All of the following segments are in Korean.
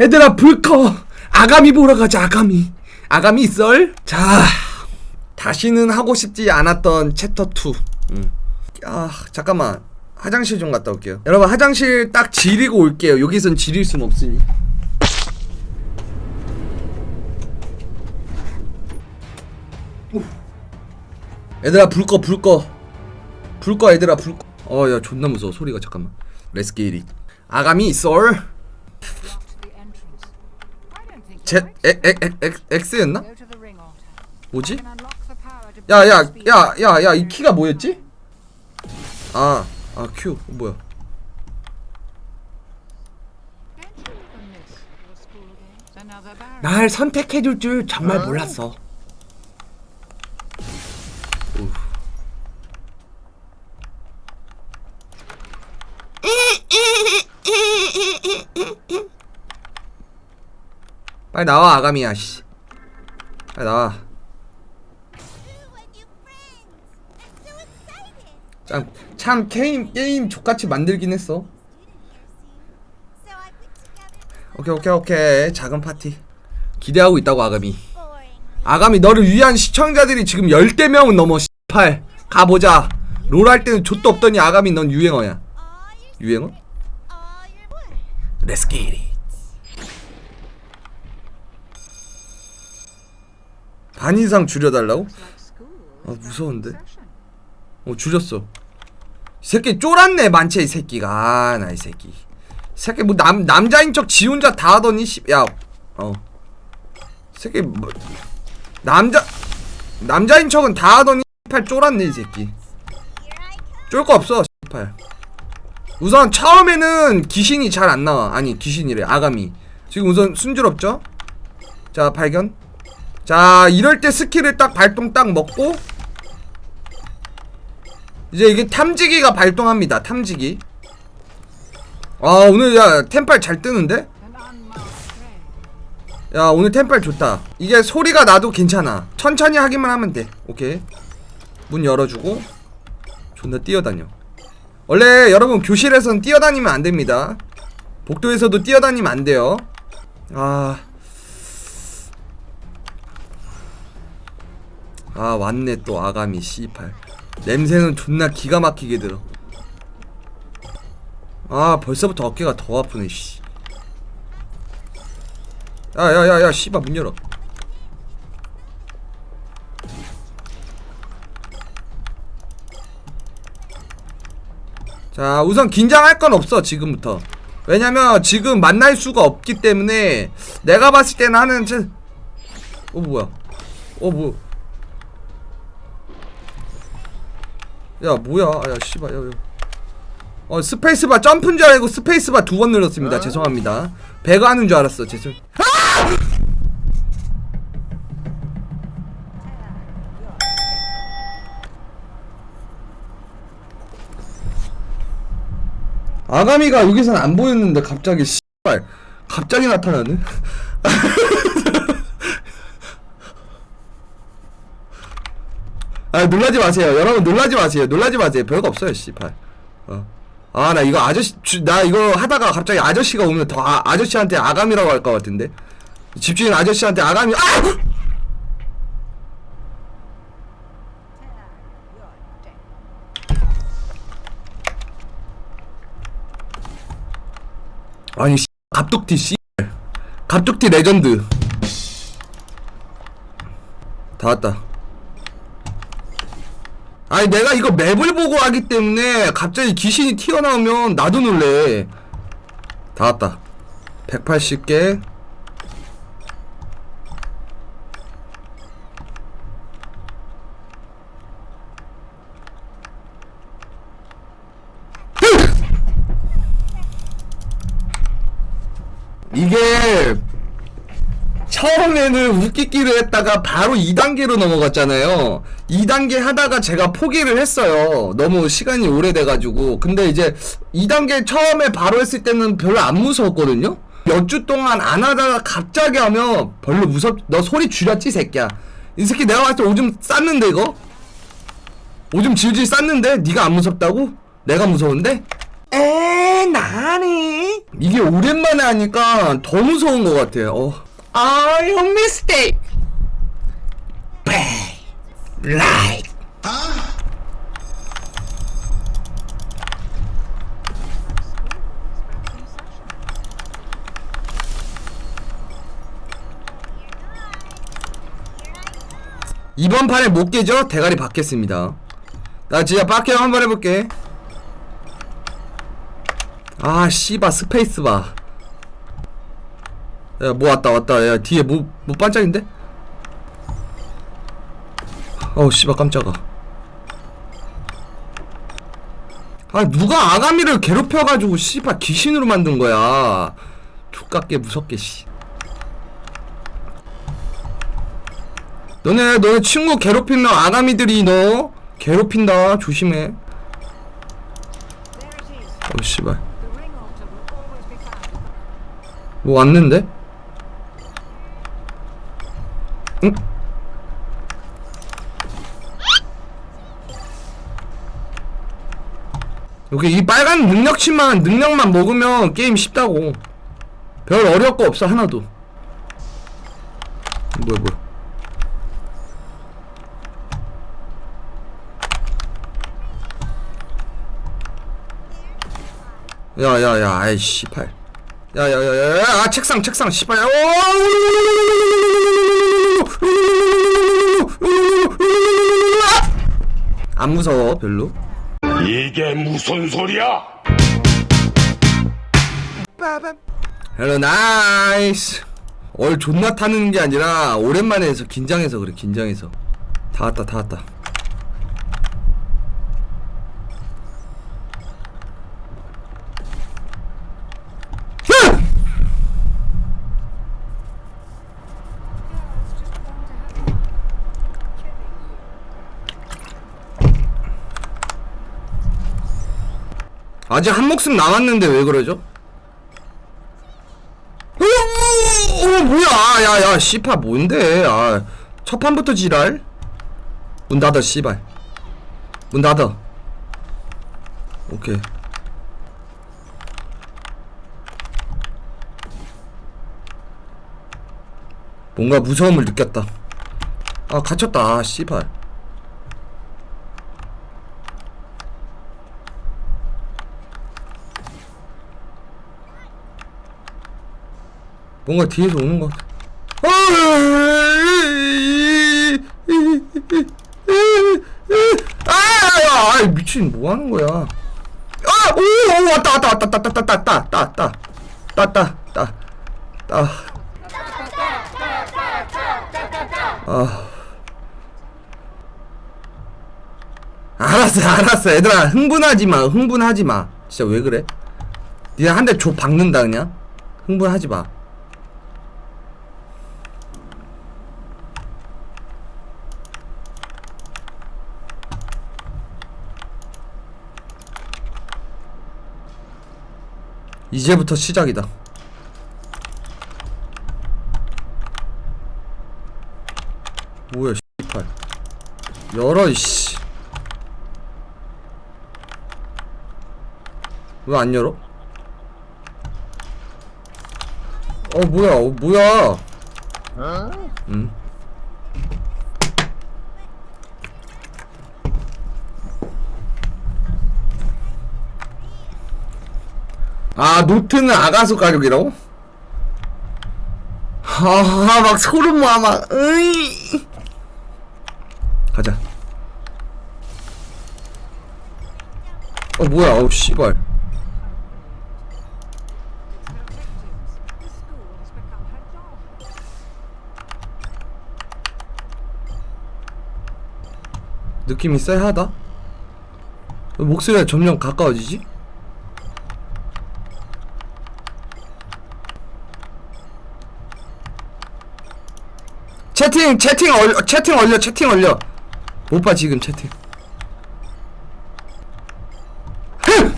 얘들아 불 꺼. 아가미 보러 가자 아가미. 아가미 썰. 자 다시는 하고 싶지 않았던 챕터 2. 음. 아 잠깐만 화장실 좀 갔다 올게요. 여러분 화장실 딱 지리고 올게요. 여기선 지릴 순 없으니. 우. 얘들아 불 꺼 불 꺼. 불꺼 얘들아 불 꺼. 어야 존나 무서워 소리가 잠깐만. It. 아가미 썰. 제 X였나? 뭐지? Can unlock the power to 야, 야, boost speed. 야, 야, 야, 이 키가 뭐였지? 아, 아, Q. 어, 뭐야? 날 선택해줄 줄 정말 몰랐어. 우. 빨리 나와 아가미야 씨. 빨리 나와. 참, 참 게임 게임 족같이 만들긴 했어. 오케이 오케이 오케이 작은 파티 기대하고 있다고 아가미 아가미 너를 위한 시청자들이 지금 열대 명은 넘어 18 가보자 롤 할 때는 좆도 없더니 아가미 넌 유행어야 유행어? It 반 이상 줄여달라고? 아 무서운데. 어 줄였어. 이 새끼 쫄았네 만체 이 새끼가. 아 나 이 새끼. 이 새끼 뭐 남 남자인 척 지 혼자 다 하더니 야어. 새끼 뭐 남자 남자인 척은 다 하더니 팔 쫄았네 이 새끼. 쫄 거 없어 팔 우선 처음에는 귀신이 잘 안 나와. 아니 귀신이래 아가미. 지금 우선 순조롭죠? 자 발견 자 이럴 때 스킬을 딱 발동 딱 먹고 이제 이게 탐지기가 발동합니다. 탐지기. 아 오늘 야 템빨 잘 뜨는데? 야 오늘 템빨 좋다. 이게 소리가 나도 괜찮아. 천천히 하기만 하면 돼. 오케이. 문 열어주고 존나 뛰어다녀. 원래 여러분 교실에선 뛰어다니면 안 됩니다. 복도에서도 뛰어다니면 안 돼요. 아. 아 왔네 또 아가미 C8 냄새는 존나 기가 막히게 들어. 아 벌써부터 어깨가 더 아프네 씨. 야야야야 씨발 문 열어. 자 우선 긴장할 건 없어 지금부터. 왜냐면 지금 만날 수가 없기 때문에 내가 봤을 때는 하는 제... 어 뭐야? 어 뭐... 야 뭐야? 야 씨발 야, 야. 어 스페이스바 점프인 줄 알고 스페이스바 두 번 눌렀습니다. 죄송합니다. 배가 하는 줄 알았어. 죄송. 아가미가 여기선 안 보였는데 갑자기 씨발 갑자기 나타나네 아 놀라지 마세요. 여러분 놀라지 마세요. 놀라지 마세요. 별거 없어요 씨발 어. 아 나 이거 아저씨 주- 나 이거 하다가 갑자기 아저씨가 오면 더 아, 아저씨한테 아감이라고 할 것 같은데? 집주인 아저씨한테 아감이 아! 아니 씨 갑툭튀 씨. 갑툭튀 레전드. 다 왔다 아니 내가 이거 맵을 보고 하기 때문에 갑자기 귀신이 튀어나오면 나도 놀래. 다 왔다. 180개. 이게 처음에는 웃기기로 했다가 바로 2단계로 넘어갔잖아요. 2단계 하다가 제가 포기를 했어요. 너무 시간이 오래돼가지고. 근데 이제 2단계 처음에 바로 했을 때는 별로 안 무서웠거든요? 몇 주 동안 안 하다가 갑자기 하면 별로 무섭, 너 소리 줄였지, 새끼야. 이 새끼 내가 봤을 때 오줌 쌌는데, 이거? 오줌 질질 쌌는데? 네가 안 무섭다고? 내가 무서운데? 에아 나네 이게 오랜만에 하니까 더 무서운 것 같아요 어. 아 your mistake. Bad right 이번 판에 못 깨져 대가리 받겠습니다. 나 진짜 빡게 한번 해볼게. 아 씨바 스페이스바 야 뭐 왔다 왔다 야 뒤에 뭐, 뭐 반짝인데? 어우 씨바 깜짝아 아 누가 아가미를 괴롭혀가지고 씨바 귀신으로 만든 거야 족같게 무섭게 씨 너네 너네 친구 괴롭히면 아가미들이 너 괴롭힌다 조심해 There it is. 어 씨발. 뭐 왔는데? 응? 여기 이 빨간 능력치만 능력만 먹으면 게임 쉽다고 별 어려울 거 없어 하나도 뭐야 뭐야 야야야 아이 씨발 야야야야 아 책상 책상 씨발 오! 안 무서워 별로? 이게 무슨 소리야? 헬로 나이스 얼 존나 타는 게 아니라 오랜만에 해서 긴장해서 그래 긴장해서. 다 왔다 다 왔다 아직 한 목숨 남았는데 왜 그러죠? 어, 어, 어, 뭐야? 야야 씨파 뭔데? 아, 첫 판부터 지랄? 문 닫아 씨발. 문 닫아. 오케이. 뭔가 무서움을 느꼈다. 아 갇혔다. 아 씨발 뭔가 뒤에서 오는 것 같아. 아, 아, 미친 뭐 하는 거야? 아, 오, 오 왔다, 왔다, 왔다, 따, 따, 따, 따, 따, 따, 따, 따. 아. 알았어, 알았어, 얘들아, 흥분하지 마, 흥분하지 마. 진짜 왜 그래? 니네 한대 줘 박는다 그냥. 흥분하지 마. 이제부터 시작이다. 뭐야, 씨발. 열어, 이씨. 왜 안 열어? 어, 뭐야, 어, 뭐야. 응? 아 노트는 아가수 가족이라고? 아막 소름 와 막 으이 가자 어 뭐야 어우 씨발. 느낌이 쎄하다 왜 목소리가 점점 가까워지지? 채팅 채팅 얼려 채팅 얼려 채팅 얼려 못봐 지금 채팅 흥!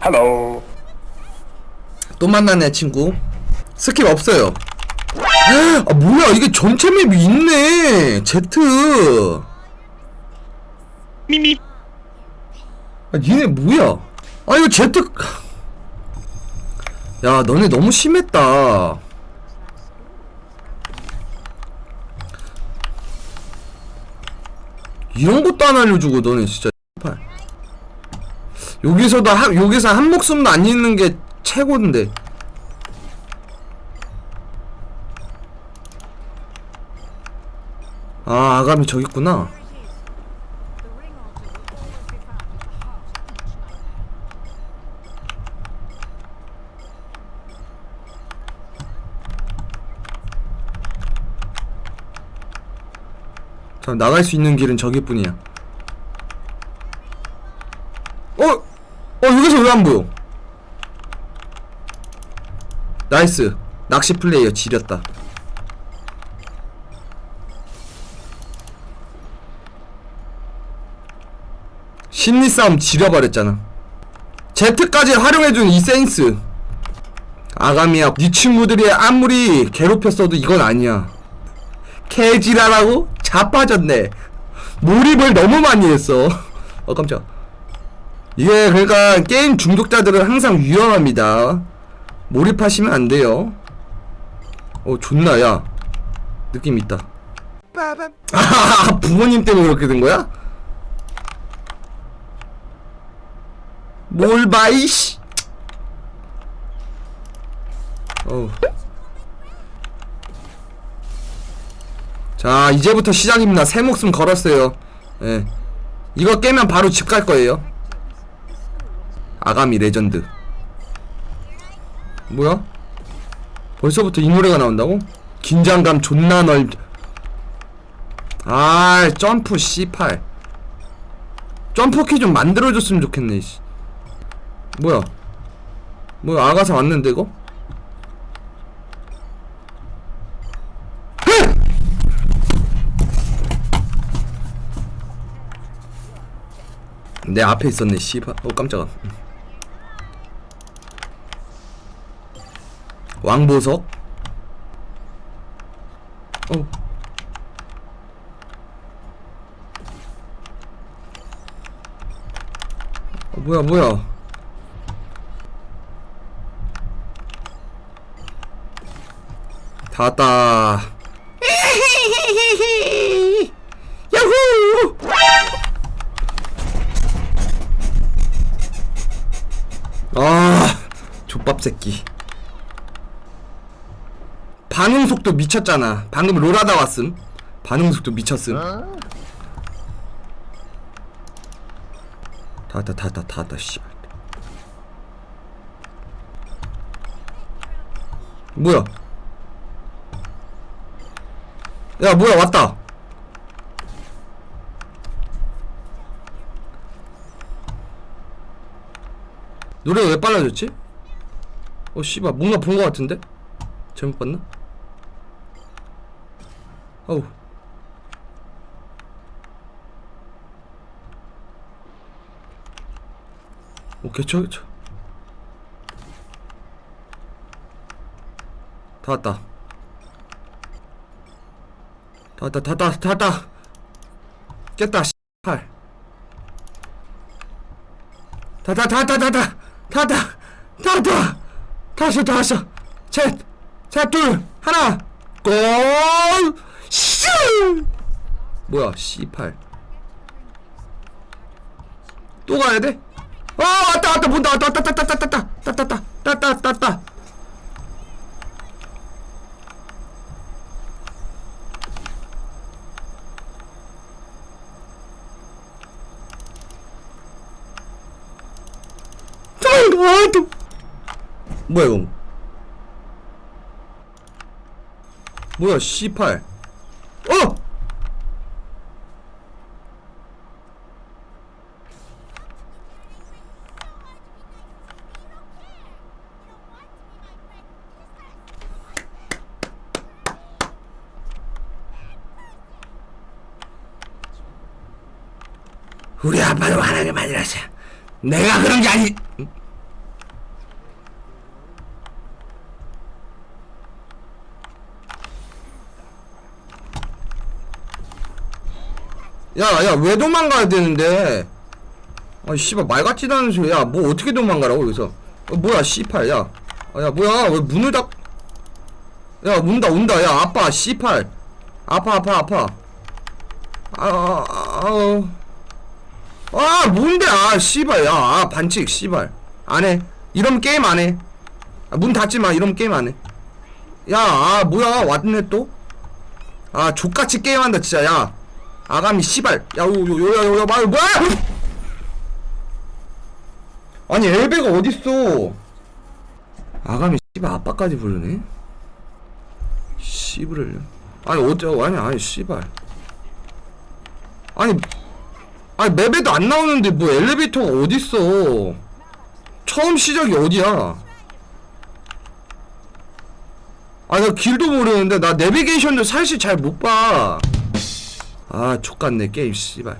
Hello. 또 만나네 친구 스킵 없어요 아 뭐야 이게 전체 맵이 있네. 제트 미미. 아 니네 뭐야? 아 이거 제트 야 너네 너무 심했다. 이런 것도 안 알려주고 너네 진짜. 여기서도 한 여기서 한 목숨도 안 잃는 게 최고인데 아 아감이 저기 있구나. 자 나갈 수 있는 길은 저기뿐이야 어? 어 여기서 왜 안 보여 나이스 낚시 플레이어 지렸다 심리 싸움 지려버렸잖아. 제트까지 활용해준 이 센스. 아가미야 네 친구들이 아무리 괴롭혔어도 이건 아니야. 개지랄하고 자빠졌네. 몰입을 너무 많이 했어. 어 깜짝 이게 그러니까 게임 중독자들은 항상 위험합니다. 몰입하시면 안 돼요. 어 존나 야. 느낌 있다. 아 부모님 때문에 그렇게 된 거야? 뭘 봐, 이씨. 어우. 자, 이제부터 시작입니다. 새 목숨 걸었어요. 예. 이거 깨면 바로 집 갈 거예요. 아가미 레전드. 뭐야? 벌써부터 이 노래가 나온다고? 긴장감 존나 넓. 아, 점프 C8. 점프 키 좀 만들어줬으면 좋겠네, 씨. 뭐야? 뭐야, 아가사 왔는데, 이거? 내 앞에 있었네, 씨발. 어, 깜짝아. 왕보석. 어. 어, 뭐야, 뭐야. 다 왔다. 야호! 아, 족밥 새끼. 반응 속도 미쳤잖아. 방금 롤하다 왔음. 반응 속도 미쳤음. 다 왔다, 다 왔다, 다 왔다, 씨발. 뭐야? 야, 뭐야, 왔다. 노래가 왜 빨라졌지? 어 씨발 뭔가 본 거 같은데? 잘못 봤나? 어우 오케이 저, 저. 다 왔다 다 왔다 다 왔다 다 왔다. 깼다 씨발. 다다 다다 다다. 다다 다다. 다시 다시. 셋셋둘 하나. 골! 슈! 뭐야 씨팔 또 가야 돼? 아 왔다 왔다 문다 왔다 왔다 왔다 왔다 왔다 왔다 왔다 왔다 왔다 아이고 뭐야 이거? 뭐야 C8 어! 우리 아빠도 화나게 만들었어 내가 그런 게 아니 야, 야, 왜 도망가야 되는데? 아, 씨발, 말 같지도 않은 소리. 야, 뭐 어떻게 도망가라고, 여기서. 어, 뭐야, 씨팔, 야. 아, 야, 뭐야, 왜 문을 닫. 야, 온다, 온다. 야, 아파, 씨팔. 아파, 아파, 아파. 아, 아, 아, 아우. 아, 뭔데, 아, 씨발, 야, 아, 반칙, 씨발. 안 해. 이러면 게임 안 해. 아, 문 닫지 마, 이러면 게임 안 해. 야, 아, 뭐야, 왔네, 또? 아, 족같이 게임한다, 진짜, 야. 아가미, 씨발. 야, 요, 요, 요, 요, 요, 말, 뭐야! 아니, 엘베가 어딨어? 아가미, 씨발, 아빠까지 부르네? 씨부를. 아니, 어째, 아니, 아니, 씨발. 아니, 아니, 맵에도 안 나오는데, 뭐, 엘리베이터가 어딨어? 처음 시작이 어디야? 아, 나 길도 모르는데, 나 내비게이션도 사실 잘 못 봐. 아, 족같네, 게임, 씨발.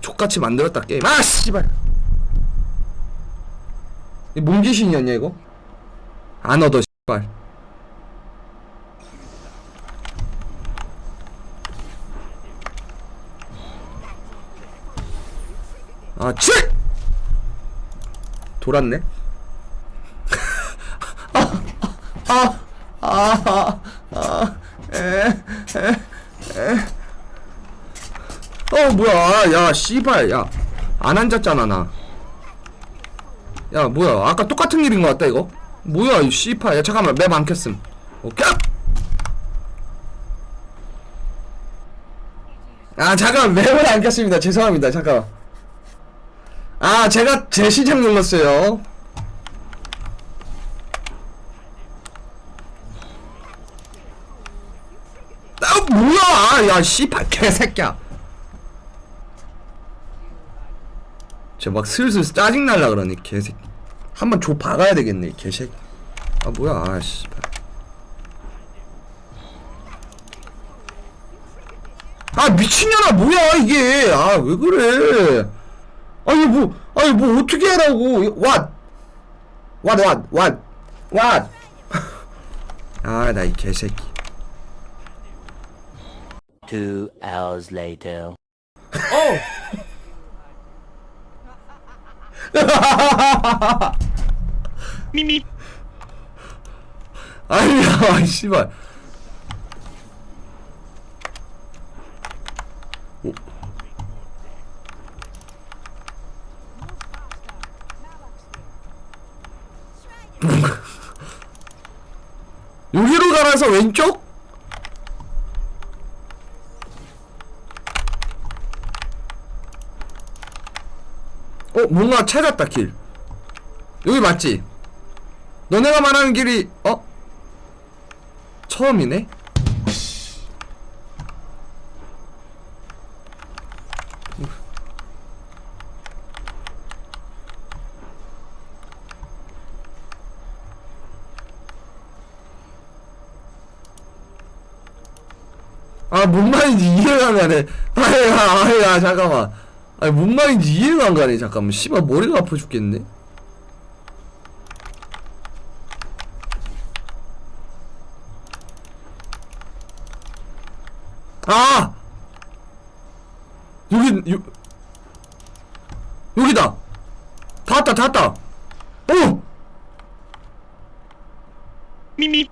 족같이 만들었다, 게임. 아, 씨발! 이 몸귀신이었냐, 이거? 안 얻어, 씨발. 아, 치! 돌았네. 아, 아, 아, 에, 에, 에. 어, 뭐야. 야, 씨발. 야, 안 앉았잖아, 나. 야, 뭐야. 아까 똑같은 일인 것 같다, 이거. 뭐야, 이 씨발. 야, 잠깐만. 맵 안 켰음. 오케이. 아, 잠깐만. 맵을 안 켰습니다. 죄송합니다. 잠깐만. 아, 제가 제 시장 눌렀어요. 아, 뭐야! 야, 씨발, 개새끼야. 저막 슬슬 짜증 날라 그러니, 개새끼. 한번 줘 박아야 되겠네, 이 개새끼. 아, 뭐야, 아, 씨발. 아, 미친년아, 뭐야, 이게. 아, 왜 그래. 아니, 뭐, 아니, 뭐, 어떻게 하라고. What? What, what, what? What? 아, 나 이 개새끼. Two hours later. 아니야, 씨발. 오. 여기로 가라서 왼쪽? 어, 뭔가 찾았다, 길. 여기 맞지? 너네가 말하는 길이, 어? 처음이네? 아, 뭔 말인지 이해가 안 가네. 아야, 아야, 잠깐만. 아니, 뭔 말인지 이해가 안 가네, 잠깐만. 씨발, 머리가 아파 죽겠네. 아! 여기, 요, 여기다! 다 왔다, 다 왔다! 오! 미미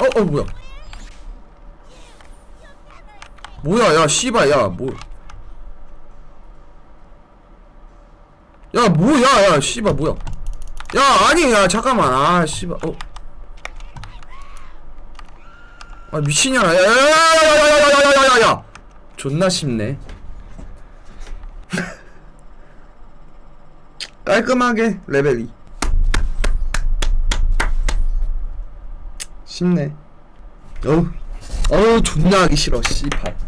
어, 어, 뭐야. 뭐 야, 야, 씨발, 야, 뭐. 야, 뭐야, 야, 씨발, 뭐야. 야, 아니, 야, 잠깐만, 아, 씨발, 어. 아, 미친년아, 야, 야, 야, 야, 야, 야, 야, 야, 야, 야, 야, 야. 존나 쉽네. 깔끔하게, 레벨 2. 쉽네. 어우, 어우, 존나 하기 싫어, 씨발.